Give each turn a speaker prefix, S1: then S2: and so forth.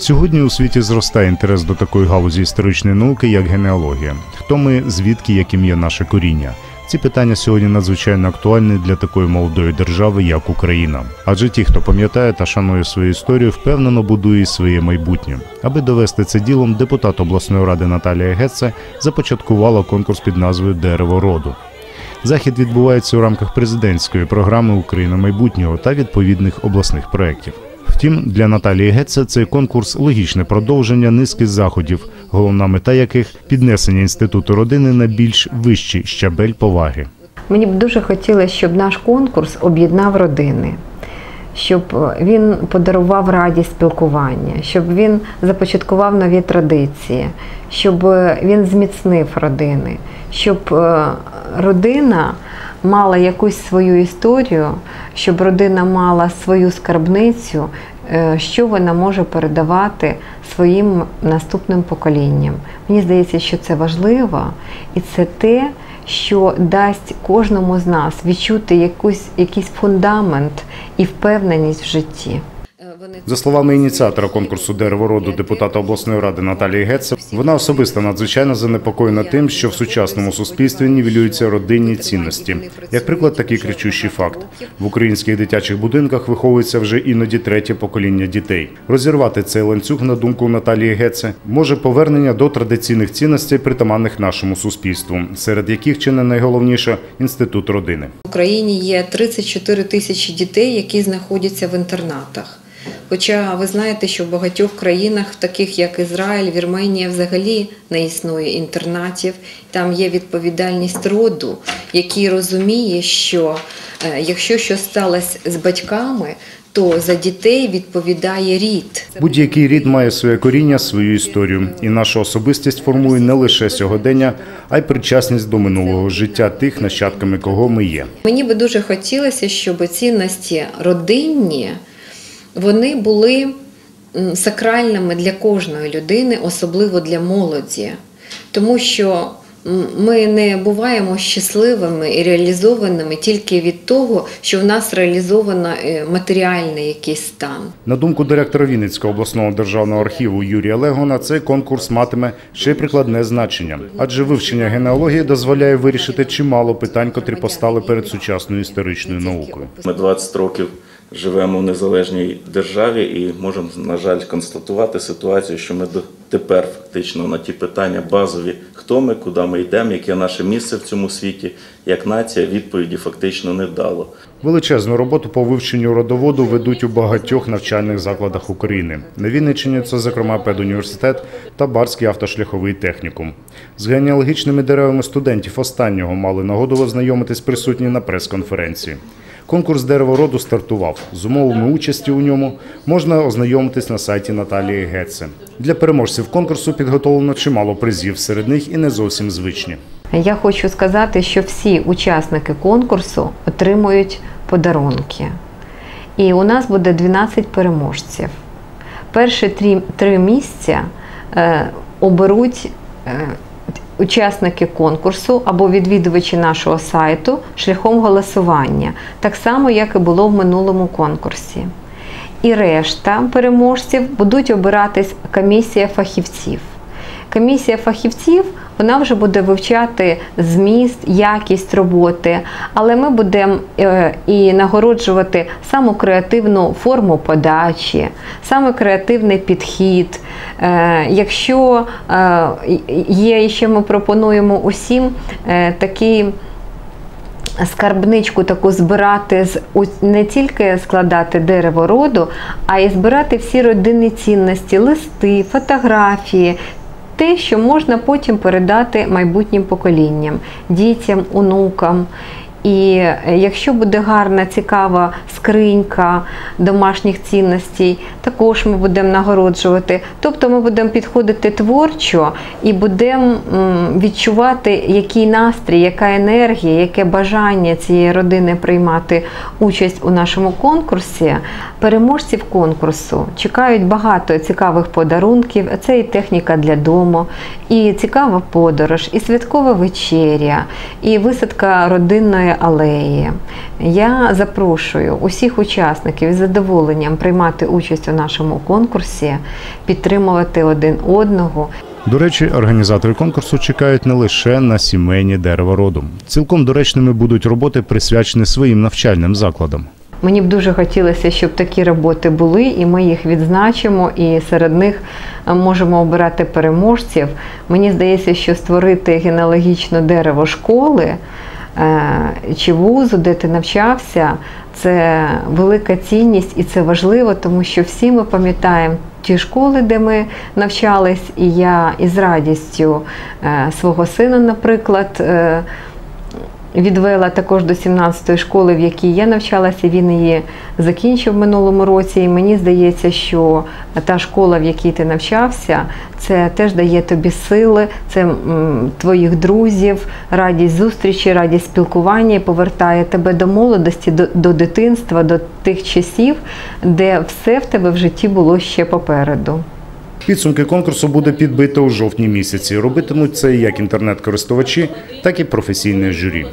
S1: Сьогодні у світі зростає інтерес до такої галузі історичної науки, як генеалогія. Хто ми, звідки, яким є наше коріння? Ці питання сьогодні надзвичайно актуальні для такої молодої держави, як Україна. Адже ті, хто пам'ятає та шанує свою історію, впевнено будує своє майбутнє. Аби довести це ділом, депутат обласної ради Наталія Гетце започаткувала конкурс під назвою Дерево роду. Захід відбувається у рамках президентської програми Україна майбутнього та відповідних обласних проєктів. Втім, для Наталії Гетце цей конкурс логічне продовження низки заходів, головна мета яких піднесення інституту родини на більш вищий щабель поваги.
S2: Мені б дуже хотілося, щоб наш конкурс об'єднав родини, щоб він подарував радість спілкування, щоб він започаткував нові традиції, щоб він зміцнив родини, щоб е, родина мала якусь свою історію, щоб родина мала свою скарбницю, е, що вона може передавати своїм наступним поколінням. Мені здається, що це важливо, і це те, що дасть кожному з нас відчути якусь, якийсь фундамент і впевненість в житті.
S1: За словами ініціатора конкурсу Дерево роду депутата обласної ради Наталії Гетце, вона особисто надзвичайно занепокоєна тим, що в сучасному суспільстві нівелюються родинні цінності. Як приклад, такий кричущий факт: в українських дитячих будинках виховується вже іноді третє покоління дітей. Розірвати цей ланцюг, на думку Наталії Гетце, може повернення до традиційних цінностей, притаманних нашому суспільству, серед яких чи не найголовніше інститут родини.
S3: В Україні є 34 тисячі дітей, які знаходяться в інтернатах. Хоча ви знаєте, що в багатьох країнах, таких як Ізраїль, Вірменія, взагалі не існує інтернатів. Там є відповідальність роду, який розуміє, що е, якщо щось сталося з батьками, то за дітей відповідає рід.
S1: Будь-який рід має своє коріння, свою історію, і наша особистість формує не лише сьогодення, а й причасність до минулого життя тих, нащадками кого ми є.
S3: Мені би дуже хотілося, щоб цінності родинні вони були сакральними для кожної людини, особливо для молоді, тому що ми не буваємо щасливими і реалізованими тільки від того, що в нас реалізовано е, матеріальний якийсь стан.
S1: На думку директора Вінницького обласного державного архіву Юрія Легона, цей конкурс матиме ще й прикладне значення, адже вивчення генеалогії дозволяє вирішити чимало питань, котрі постали перед сучасною історичною наукою.
S4: Ми 20 років живемо в незалежній державі і можемо, на жаль, констатувати ситуацію, що ми тепер фактично на ті питання базові, хто ми, куди ми йдемо, яке наше місце в цьому світі, як нація, відповіді фактично не дало.
S1: Величезну роботу по вивченню родоводу ведуть у багатьох навчальних закладах України. На Вінниччині це, зокрема, педуніверситет та Барський автошляховий технікум. З генеалогічними деревами студентів останнього мали нагоду ознайомитись присутні на прес-конференції. Конкурс дерево роду стартував. З умовами участі у ньому можна ознайомитись на сайті Наталії Гетце. Для переможців конкурсу підготовлено чимало призів, серед них і не зовсім звичні.
S2: Я хочу сказати, що всі учасники конкурсу отримують подарунки. І у нас буде 12 переможців. Перші три, місця е, оберуть. Учасники конкурсу або відвідувачі нашого сайту шляхом голосування, так само, як і було в минулому конкурсі. І решта переможців будуть обиратись комісія фахівців. Комісія фахівців вона вже буде вивчати зміст, якість роботи, але ми будемо е, і нагороджувати саму креативну форму подачі, саме креативний підхід. Е, якщо е, є, ще ми пропонуємо усім такий. Скарбничку таку збирати не тільки складати дерево роду, а й збирати всі родинні цінності, листи, фотографії, те, що можна потім передати майбутнім поколінням, дітям, онукам. І е, якщо буде гарна, цікава скринька домашніх цінностей, також ми будемо нагороджувати. Тобто ми будемо підходити творчо і будемо відчувати, який настрій, яка енергія, яке бажання цієї родини приймати участь у нашому конкурсі. Переможців конкурсу чекають багато цікавих подарунків. Це і техніка для дому, і цікава подорож, і святкова вечеря, і висадка родинної алеї. Я запрошую усіх учасників із задоволенням приймати участь у нашому конкурсі, підтримувати один одного.
S1: До речі, організатори конкурсу чекають не лише на сімейні дерева роду. Цілком доречними будуть роботи, присвячені своїм навчальним закладам.
S2: Мені б дуже хотілося, щоб такі роботи були, і ми їх відзначимо, і серед них е, можемо обирати переможців. Мені здається, що створити генеалогічне дерево школи чи вузу, де ти навчався, це велика цінність і це важливо, тому що всі ми пам'ятаємо ті школи, де ми навчались, і я із радістю е, свого сина, наприклад. Відвела також до 17-ї школи, в якій я навчалася. Він її закінчив минулому році. І мені здається, що та школа, в якій ти навчався, це теж дає тобі сили, це твоїх друзів, радість зустрічі, радість спілкування і повертає тебе до молодості, до, до дитинства, до тих часів, де все в тебе в житті було ще попереду.
S1: Підсумки конкурсу буде підбито у жовтні місяці. Робитимуть це як інтернет-користувачі, так і професійне журі.